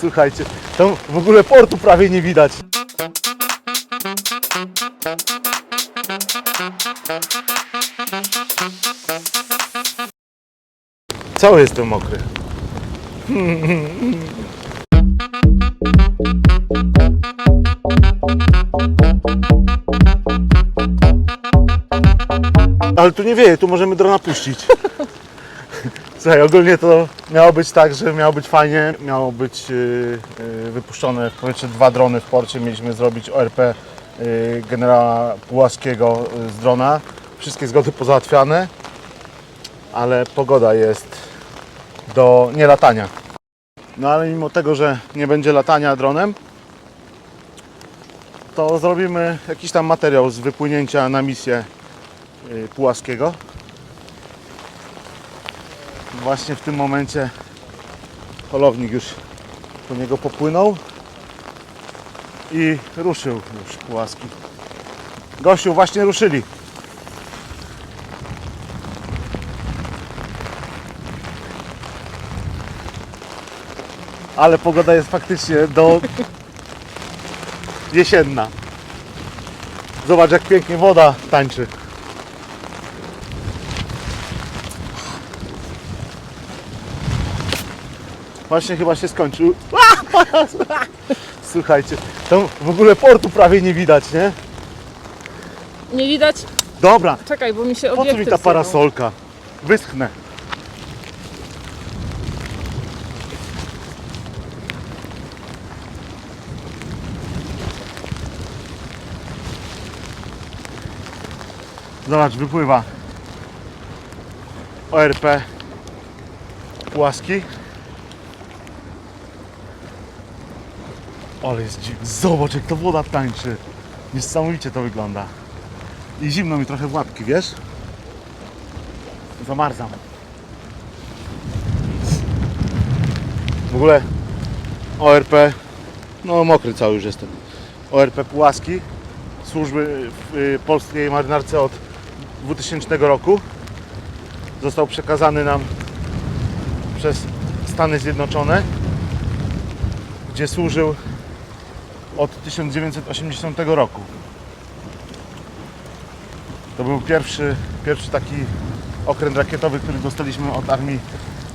Słuchajcie, tam w ogóle portu prawie nie widać. Cały jestem mokry. Ale tu nie wieje, tu możemy drona puścić. Słuchaj, ogólnie to miało być tak, że miało być fajnie, miało być yy, yy, wypuszczone w powietrze dwa drony w porcie, mieliśmy zrobić ORP yy, generała Pułaskiego z drona. Wszystkie zgody pozałatwiane, ale pogoda jest do nielatania. No ale mimo tego, że nie będzie latania dronem, to zrobimy jakiś tam materiał z wypłynięcia na misję Pułaskiego. Właśnie w tym momencie polownik już po niego popłynął i ruszył już Pułaski. Gościu, właśnie ruszyli. Ale pogoda jest faktycznie do jesienna. Zobacz jak pięknie woda tańczy. Właśnie chyba się skończył. Słuchajcie, tam w ogóle portu prawie nie widać, nie? Nie widać? Dobra, Czekaj, bo mi się po co obiektyw mi ta parasolka? Wyschnę. Zobacz, wypływa ORP płaski. Ale jest dziwny. Zobacz jak to woda tańczy. Niesamowicie to wygląda. I zimno mi trochę w łapki, wiesz? Zamarzam. W ogóle ORP, no mokry cały już jestem. ORP Pułaski, służby w y, polskiej marynarce od 2000 roku. Został przekazany nam przez Stany Zjednoczone, gdzie służył od 1980 roku. To był pierwszy, pierwszy taki okręt rakietowy, który dostaliśmy od armii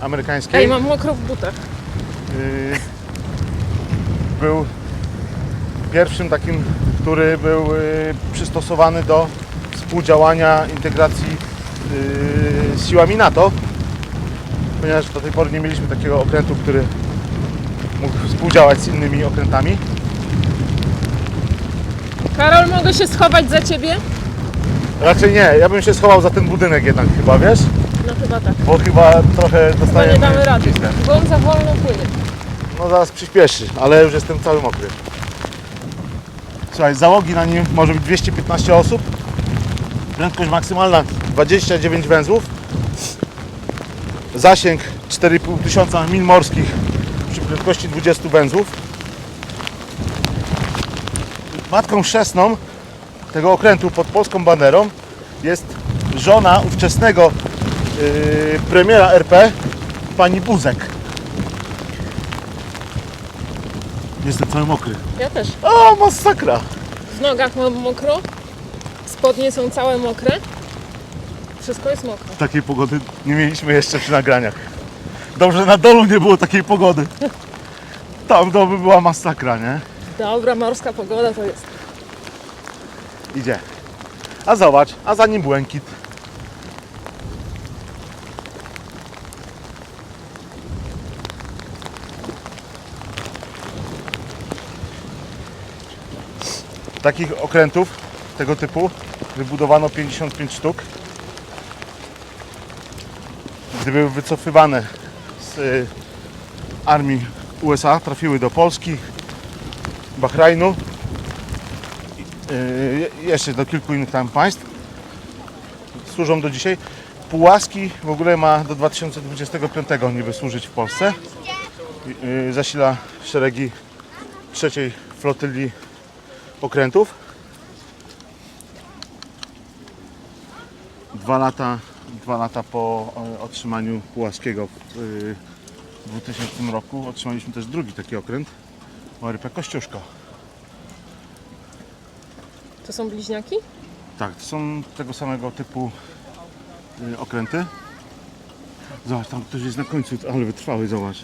amerykańskiej. Ej, mam mokro w butach. Yy, był pierwszym takim, który był yy, przystosowany do współdziałania, integracji yy, z siłami NATO, ponieważ do tej pory nie mieliśmy takiego okrętu, który mógł współdziałać z innymi okrętami. Karol, mogę się schować za ciebie? Raczej nie, ja bym się schował za ten budynek jednak chyba, wiesz? No chyba tak. Bo chyba trochę Chyba dostajemy nie damy rady, cisnę. bo on za wolno płynie. No zaraz przyspieszy, ale już jestem cały mokry. Słuchaj, załogi na nim może być 215 osób. Prędkość maksymalna 29 węzłów. Zasięg 4,5 tysiąca mil morskich przy prędkości 20 węzłów. Matką chrzestną tego okrętu pod polską banderą jest żona ówczesnego yy, premiera RP, pani Buzek. Jestem cały mokry. Ja też. O, masakra! W nogach mam mokro, spodnie są całe mokre. Wszystko jest mokre. Takiej pogody nie mieliśmy jeszcze przy nagraniach. Dobrze, na dolu nie było takiej pogody. Tam to by była masakra, nie? Dobra, morska pogoda to jest. Idzie. A zobacz, a za nim błękit. Takich okrętów tego typu wybudowano 55 sztuk. Gdy były wycofywane z y, armii USA, trafiły do Polski, Bahrajnu Yy, jeszcze do kilku innych tam państw. Służą do dzisiaj. Pułaski w ogóle ma do 2025 niby służyć w Polsce. Yy, Zasila szeregi trzeciej flotyli okrętów. Dwa lata, dwa lata po e, otrzymaniu Pułaskiego W 2000 roku otrzymaliśmy też drugi taki okręt. ORP Kościuszko. To są bliźniaki? Tak, to są tego samego typu y, okręty. Zobacz, tam ktoś jest na końcu, ale wytrwały, zobacz.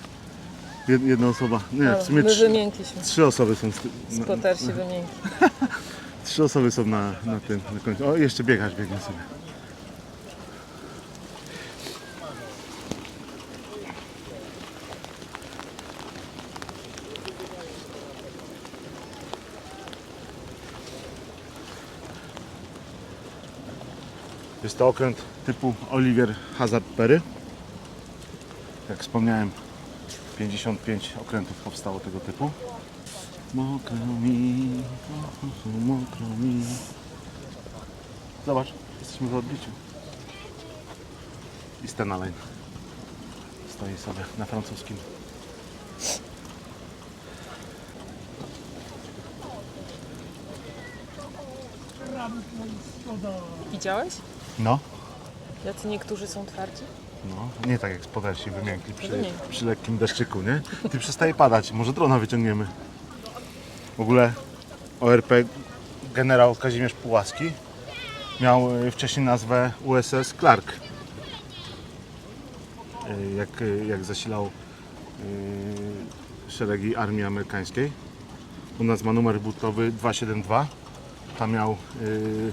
Jed, jedna osoba, nie, w sumie My trzy, wymiękliśmy. trzy osoby są. z ty- na- Spotersi wymiękli. Trzy osoby są na, na tym, na końcu. O, jeszcze biegasz, biegnie sobie. Jest to okręt typu Oliver Hazard Perry. Jak wspomniałem, 55 okrętów powstało tego typu. Mokro mi, mokro mi. Zobacz, jesteśmy w odbiciu. I Stena Line. Stoi sobie na francuskim. Widziałeś? No. Jacy niektórzy są twardzi? No, nie tak jak spodersi wymiękli przy, przy lekkim deszczyku, nie? Ty przestaje padać, może drona wyciągniemy. W ogóle ORP generał Kazimierz Pułaski miał y, wcześniej nazwę USS Clark. Y, Jak, y, jak zasilał y, szeregi armii amerykańskiej. U nas ma numer butowy 272. Tam miał, y,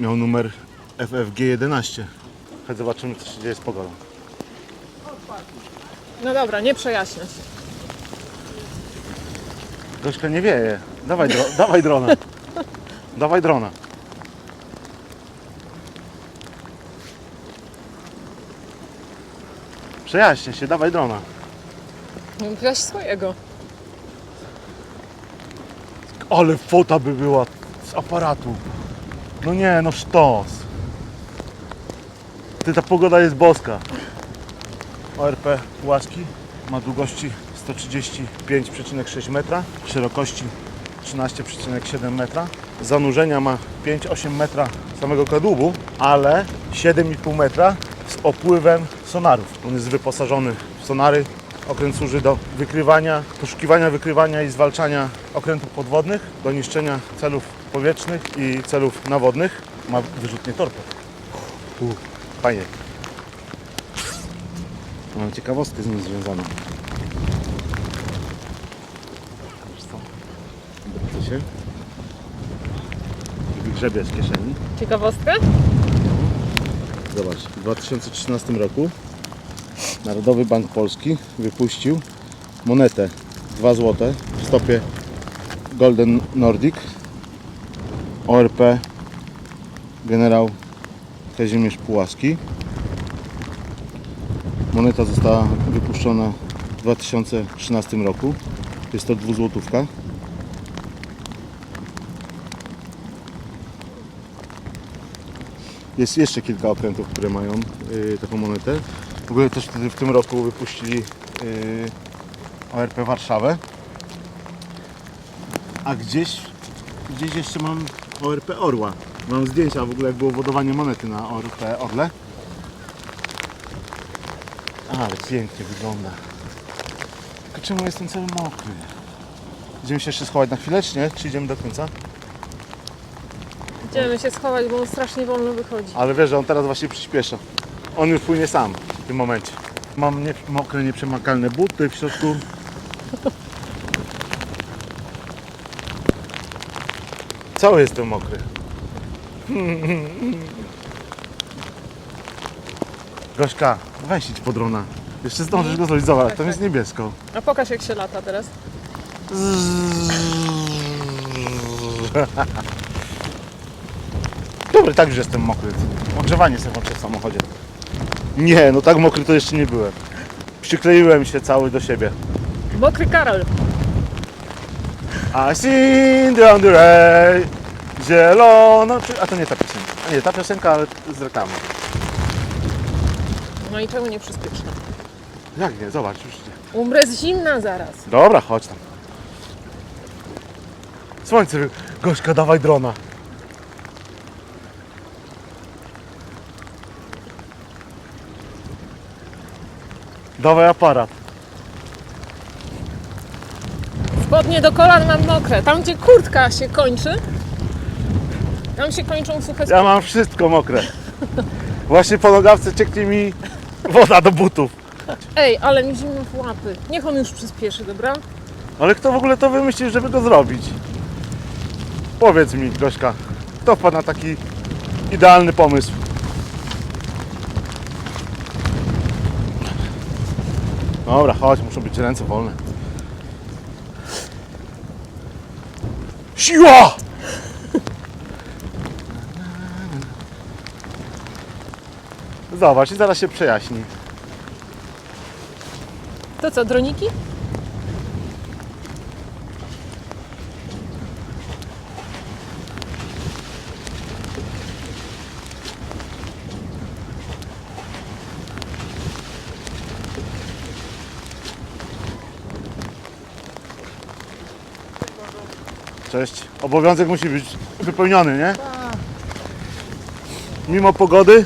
miał numer FFG 11. Chodź zobaczymy co się dzieje z pogodą. No dobra, nie przejaśnia się. Gośka nie wieje. Dawaj, dro dawaj drona. Dawaj drona. Przejaśnia się, dawaj drona. Weź swojego. Ale fota by była z aparatu. No nie, no sztos. Ty, ta pogoda jest boska. ORP Łaski ma długości 135,6 metra, szerokości 13,7 metra. Zanurzenia ma 5-8 metra samego kadłubu, ale 7,5 metra z opływem sonarów. On jest wyposażony w sonary. Okręt służy do wykrywania, poszukiwania, wykrywania i zwalczania okrętów podwodnych, do niszczenia celów powietrznych i celów nawodnych. Ma wyrzutnie torped. U, fajnie. Mam ciekawostkę z nim związaną. Wiesz co? Wrócę się. Wygrzebie z kieszeni. Ciekawostkę? Zobacz, w 2013 roku Narodowy Bank Polski wypuścił monetę 2 zł w stopie Golden Nordic ORP generał Kazimierz Pułaski. Moneta została wypuszczona w 2013 roku. Jest to dwuzłotówka. Jest jeszcze kilka okrętów, które mają y, taką monetę. W ogóle też wtedy w tym roku wypuścili y, ORP Warszawę. A gdzieś, gdzieś jeszcze mam ORP Orła. Mam zdjęcia w ogóle jak było wodowanie monety na ORP Orle. Ale pięknie wygląda. Tylko czemu jestem cały mokry? Idziemy się jeszcze schować na chwilę, czy nie? Czy idziemy do końca? Idziemy się schować, bo on strasznie wolno wychodzi. Ale wiesz, że on teraz właśnie przyspiesza. On już płynie sam w tym momencie. Mam nie, mokre, nieprzemakalne buty w środku. Cały jestem mokry. Gośka, weź idź po drona. Jeszcze zdążysz go zrobić. Zobacz, tam jest niebiesko. A pokaż jak się lata teraz. Dobry, tak już jestem mokry. Ogrzewanie sobie włączę w samochodzie. Nie, no tak mokry to jeszcze nie byłem. Przykleiłem się cały do siebie. Mokry Karol. I seen the on the zielono... czy- A to nie ta piosenka. A nie, ta piosenka, ale z reklamy. No i czemu nie przyspieszy? Jak nie? Zobacz, już idzie. Umrę z zimna zaraz. Dobra, chodź tam. Słońce, wy- Gośka, dawaj drona. Dawaj aparat. Spodnie do kolan mam mokre. Tam, gdzie kurtka się kończy, tam się kończą suche Ja mam wszystko mokre. Właśnie po nogawce cieknie mi woda do butów. Ej, ale mi zimno w łapy. Niech on już przyspieszy, dobra? Ale kto w ogóle to wymyślił, żeby go zrobić? Powiedz mi, Gośka, kto wpadł na taki idealny pomysł? Dobra, chodź, muszą być ręce wolne. Siła! Zobacz, i zaraz się przejaśni. To co, droniki? Cześć. Obowiązek musi być wypełniony, nie? Mimo pogody.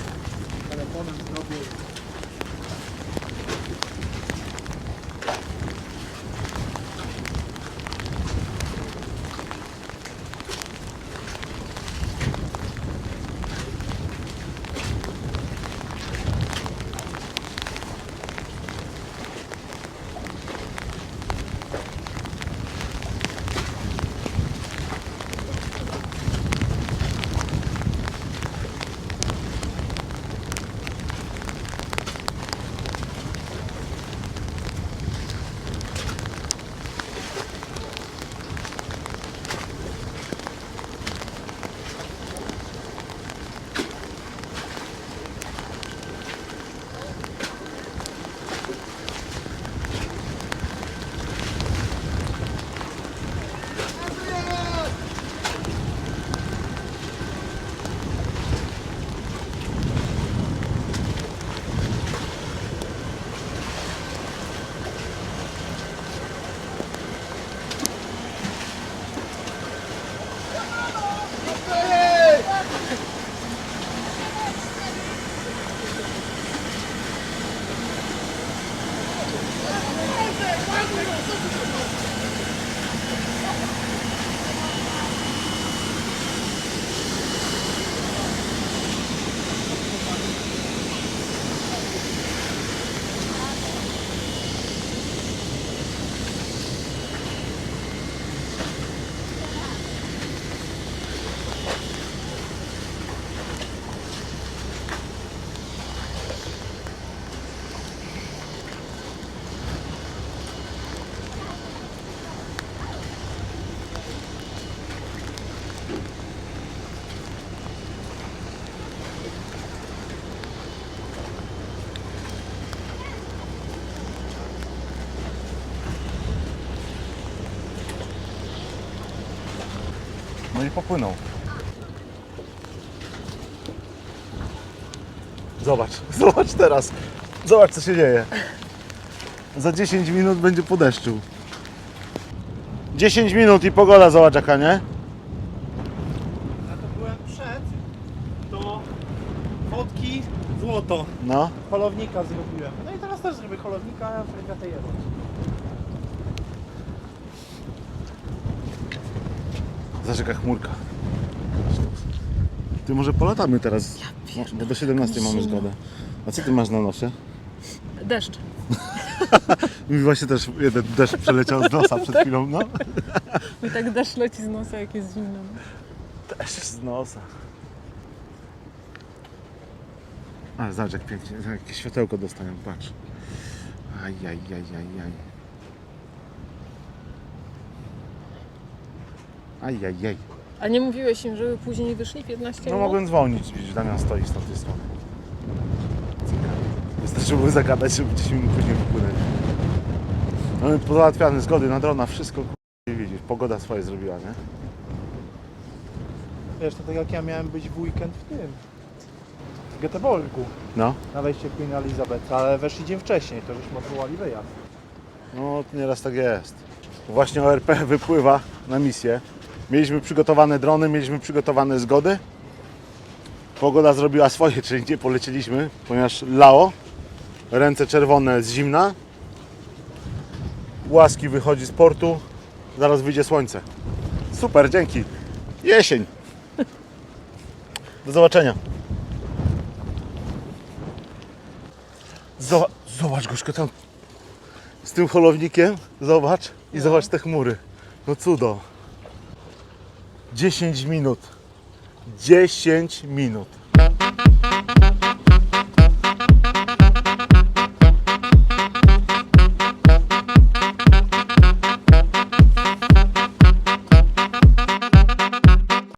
No i popłynął. Zobacz, zobacz teraz. Zobacz co się dzieje. Za 10 minut będzie po deszczu. 10 minut i pogoda zobacz jaka, nie? Ja to byłem przed, to fotki złoto. No. Holownika zrobiłem. No i teraz też zrobię holownika, a fregatę. Zobacz jaka chmurka. Ty może polatamy teraz, no, bo do 17 mamy zgodę. A co ty masz na nosie? Deszcz. Mi właśnie też jeden deszcz przeleciał z nosa przed chwilą, no. I tak deszcz leci z nosa, jak jest zimno. Deszcz z nosa. Ale zobacz jak pięknie, jakie światełko dostają, patrz. Aj, aj, aj, aj, aj. Aj, aj, aj. A nie mówiłeś im, żeby później wyszli 15 No minut? mogłem dzwonić, widzisz, Damian stoi z tamtej strony. Wystarczyło zagadać, żeby 10 minut później wypłynąć. Mamy pozałatwiane zgody na drona, wszystko k***a, widzisz, pogoda swoje zrobiła, nie? Wiesz, to tak jak ja miałem być w weekend w tym. W Göteborgu. No. Na wejście Queen Elizabeth, ale weszli dzień wcześniej, to żeśmy odwołali wyjazd. No, nieraz tak jest. Właśnie ORP wypływa na misję. Mieliśmy przygotowane drony, mieliśmy przygotowane zgody. Pogoda zrobiła swoje, czyli nie polecieliśmy, ponieważ lało. Ręce czerwone z zimna. Łaski wychodzi z portu. Zaraz wyjdzie słońce. Super, dzięki. Jesień. Do zobaczenia. Zobacz, zobacz tam z tym holownikiem, zobacz i zobacz te chmury. No cudo. 10 minut. 10 minut.